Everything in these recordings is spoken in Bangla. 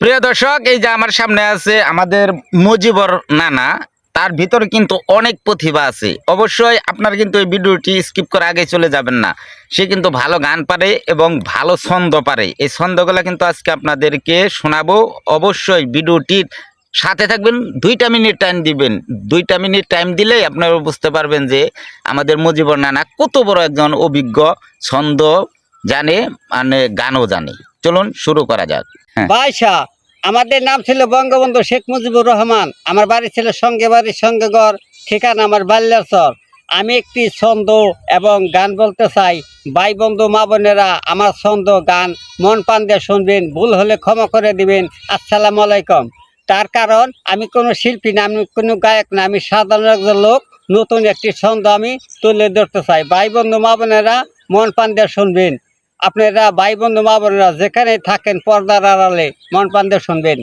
প্রিয় দর্শক, এই যে আমার সামনে আছে আমাদের মুজিবর নানা। তার ভিতরে কিন্তু অনেক প্রতিভা আছে। অবশ্যই আপনার কিন্তু এই ভিডিওটি স্কিপ করে আগে চলে যাবেন না। সে কিন্তু ভালো গান পারে এবং ভালো ছন্দ পারে। এই ছন্দগুলো কিন্তু আজকে আপনাদেরকে শোনাবো। অবশ্যই ভিডিওটির সাথে থাকবেন, দুইটা মিনিট টাইম দিবেন। দুইটা মিনিট টাইম দিলেই আপনারা বুঝতে পারবেন যে আমাদের মুজিবর নানা কত বড় একজন অভিজ্ঞ ছন্দ জানে মানে গানও জানে। চলুন শুরু করা যাক। বাইশা, আমাদের নাম ছিল বঙ্গবন্ধু শেখ মুজিবুর রহমান। আমার বাড়ি ছিল সঙ্গে বাড়ির সঙ্গে ঘর, ঠিকানা আমার বাল্যাচর আমি একটি ছন্দ এবং গান বলতে চাই। ভাই বন্ধু, মা বোনেরা, আমার ছন্দ, গান, মন পান দিয়ে শুনবেন, ভুল হলে ক্ষমা করে দিবেন। আসসালামু আলাইকুম। তার কারণ, আমি কোনো শিল্পী না, আমি কোনো গায়ক না, আমি সাধারণ একজন লোক। নতুন একটি ছন্দ আমি তুলে ধরতে চাই। ভাই বন্ধু, মা বোনেরা, মন পান দিয়ে শুনবেন। আপনারা ভাই বন্ধু মা বোনেরা যেখানে থাকেন পর্দার আড়ালে, মন পান্দে শুনবেন।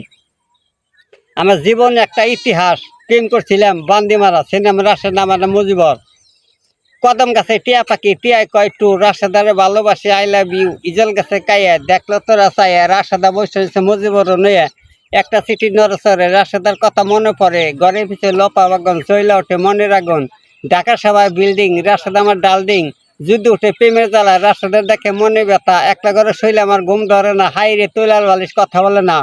আমার জীবন একটা ইতিহাস। প্রেম করছিলাম বান্দিমারা সিনেমা নাম আমার মুজিবর। কদম গাছে টিয়া পাখি টিয়াই কয় টু, রাশেদারে ভালোবাসে আই লাভ ইউ ইজল গাছে কাইয়া, দেখল তোরা চাইয়া রাশেদা বসে রয়েছে মুজিবর নইয়া একটা চিঠি নরসরে রাশেদার কথা মনে পড়ে। ঘরের পিছনে লপা বাগন চইলা ওঠে মনের আগুন। ঢাকা সভায় বিল্ডিং রাশেদ আমার ডালডিং। যুদ্ধ উঠে প্রেমের জ্বালায় রাষ্ট্রদের দেখে মনে ব্যথা একটা ঘরে শৈলে আমার ঘুম ধরে না হাইরে তৈলাল বালিশ কথা বলে না।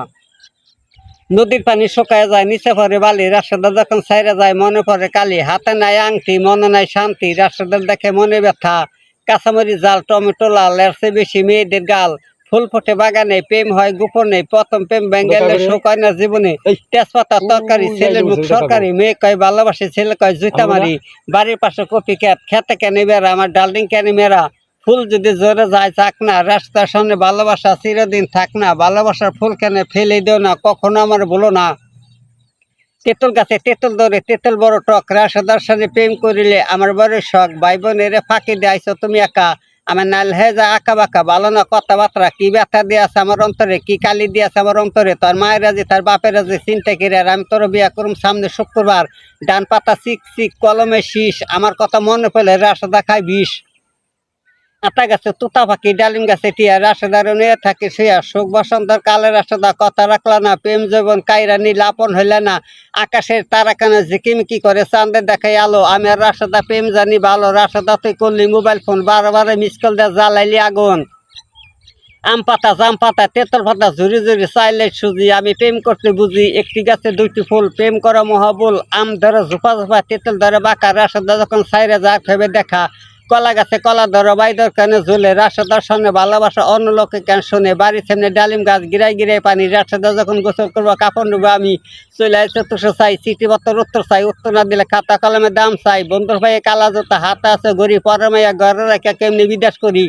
নদীর পানি শুকায় যায়, নিচে পরে বালি রাষ্ট্রদের যখন সাইরে যায়, মনে পড়ে কালি। হাতে নাই আংটি, মনে নাই শান্তি, রাষ্ট্রদের দেখে মনে ব্যথা। কাঁচামরি জাল, টমেটো, লাল এরছে বেশি মেয়েদের গাল। ফুল ফোটে বাগানে প্রেম হয় গোপনে প্রথম প্রেম বেঙ্গলে শোকায় না জীবনে। তেজপাতা তরকারি ছেলের মুখ সরকারি মেয়ে কয় ভালোবাসে ছেলে কয় জুতা মারি বাড়ির পাশে কপি ক্যাট খেতে কেন বেড়া আমার ডাল্ডিং কেন মেরা। ফুল যদি জোরে যায় চাক না রাস্তার সামনে ভালোবাসা চিরদিন থাক না ভালোবাসার ফুল কেন ফেলে দিও না কখনো আমার বলো না। তেঁতুল গাছে তেঁতুল ধরে তেঁতুল বড় টক রাসাদার সাথে প্রেম করিলে আমার বড় শখ ভাই বোনের ফাঁকি দিয়েছ তুমি একা। আমার নাল হে যা আঁকা বাঁকা, ভালো না কথাবার্তা, কি ব্যথা দিয়ে আছে আমার অন্তরে, কি কালি দিয়েছে আমার অন্তরে? তোর মায়ের রাজি তার বাপের রাজি চিন্তা করে আর আমি তোর বিয়া করুম সামনে শুক্রবার। ডান পাতা চিক চিক, কলমে শীষ, আমার কথা মনে পেলে রাসাদা দেখায় বিষ। আটা গাছে, তুতা পাখি, ডালিম গাছে টিয়া রাসাদার নিয়ে থাকে শুয়া, সুখ বসন্তর কালে রাসাদা কথা রাখলা না, প্রেম জীবন কাইরা নীল হইলে না, আকাশের তারা কেন ঝিকিমিকি করে চাঁদের দেখাই আলো, আমি আর রাসাদা প্রেম জানি ভালো রাসাদা তুই করলি মোবাইল ফোন বারে বারে মিস কল দিয়ে জ্বালাইলি আগুন। আম পাতা, জাম পাতা তেতল পাতা, ঝুরি ঝুরি, চাইলে সুজি, আমি প্রেম করতে বুঝি, একটি গাছে দুইটি ফুল, প্রেম করা মহাবুল, আম ধরে ঝোপা ঝোপা, তেতল ধরে বাঁকা, রাশেদা যখন সাইরে যা ভেবে দেখা কলা গাছে কলা ধরো বাইদর কেন ঝুলে? রাসাদার সঙ্গে ভালোবাসা, অন্য লোকে কেন শুনে? বাড়ির সামনে ডালিম গাছ গিরাই গিরাই পানি। রাসাদা যখন গোসল করব, কাপড় নেব আমি চলে আসছে চতুর্শো চাই, চিঠি পত্র উত্তর চাই, উত্তর না দিলে খাতা কলমের দাম চাই। বন্ধুর ভাইয়ে কালা জোতা, হাতে আছে গড়ি পরে মাইয়া ঘরে রেখে কেমনি বিদেশ করি?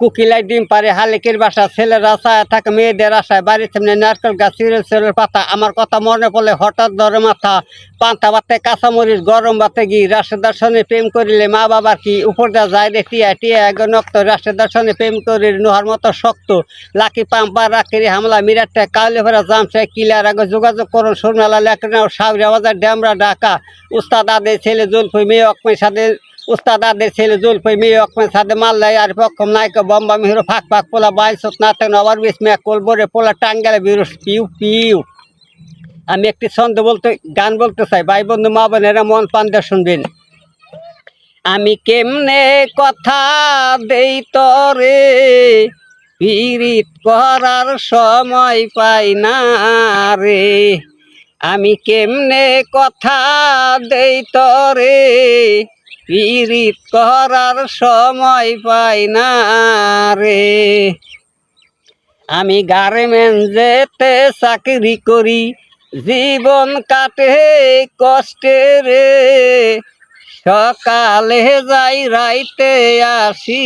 কুকিলাই ডিম পারে, হালিকের বাসা, ছেলের আশায় থাকে, মেয়েদের আশায় বাড়ির সামনে নারকেল গাছ সিরেল সিরেল পাতা। আমার কথা মনে পড়লে হঠাৎ ধরে মাথা পান্তা বাতে কাঁচামরিচ, গরম বাতে গি রাষ্ট্র দর্শনে প্রেম করিলে মা বাবার কি উপর দা যায় রে? টিয়া টিয়া, এক নক্ত রাষ্ট্র দর্শনে প্রেম করি নোহার মতো শক্ত লাকি পাম্পা রাকিরি হামলা মিরাটে। কাউলে ভরা জামছে কিলার আগে যোগাযোগ করুন সুরমেলা লেখনাও সাবরিয়া বাজার ড্যামরা ঢাকা। উস্তাদ আদে, ছেলে জুলফুই, মেয়ে অকমের সাথে উস্তাদ আদের ছেলে জুলফুই মেয়ে অকমের সাথে মাল্লাই আর পক্ষম নায়ক বম্বা মিহির ফাঁক ফাঁক পোলা বাইশত নাতেন আবার বিশ মেয়ে কোলবরে পোলা টাঙ্গালে বিরুষ পিউ পিউ। আমি একটি ছন্দ বলতে, গান বলতে চাই। ভাই বন্ধু, মা বোনেরা মন পান দিয়ে শুনবেন। আমি কেমনে কথা দেই তরে? পীড়িত করার সময় পাই না রে। আমি কেমনে কথা দেই তরে? পীড়িত করার সময় পাই না রে। আমি গার্মেন্টসেতে চাকরি করি, জীবন কাটে কষ্টে রে। সকালে যাই, রাইতে আসি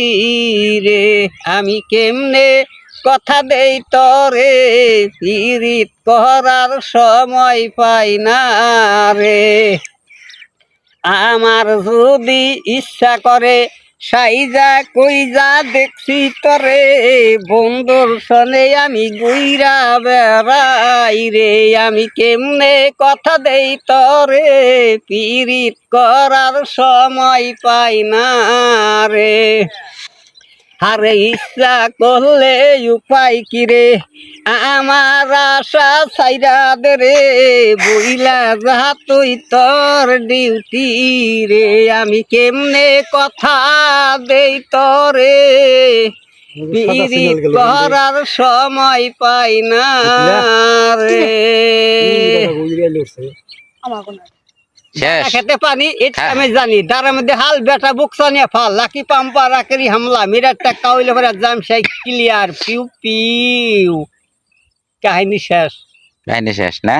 রে। আমি কেমনে কথা দেই তরে, পীড়িত করার সময় পাই না রে। আমার যদি ইচ্ছা করে, সাইজা কইজা দেখছি তরে। বন্ধুর সনে আমি গুইরা বেড়াই রে, আমি কেমনে কথা দেই তরে? পিরিত করার সময় পাই না রে। হারে ইচ্ছা করলে উপায় কিরে আমার আশা সাইরা দে রে বইলা যা তুই তোর ডিউটি রে। আমি কেমনে কথা দেই তরে? পিরিত করার সময় পাই না রে। শেষ খেতে পানি এটা হ্যাঁ। আমি জানি। দাঁড়ার মধ্যে হাল বেটা বুকসা নিয়ে ফাল। লাকি পাম্পা রাকেরি হামলা। মিরার টাকা হইলে পরে জাম সেই ক্লিয়ার পিউ পিউ। কাহিনী শেষ। কাহিনী শেষ না?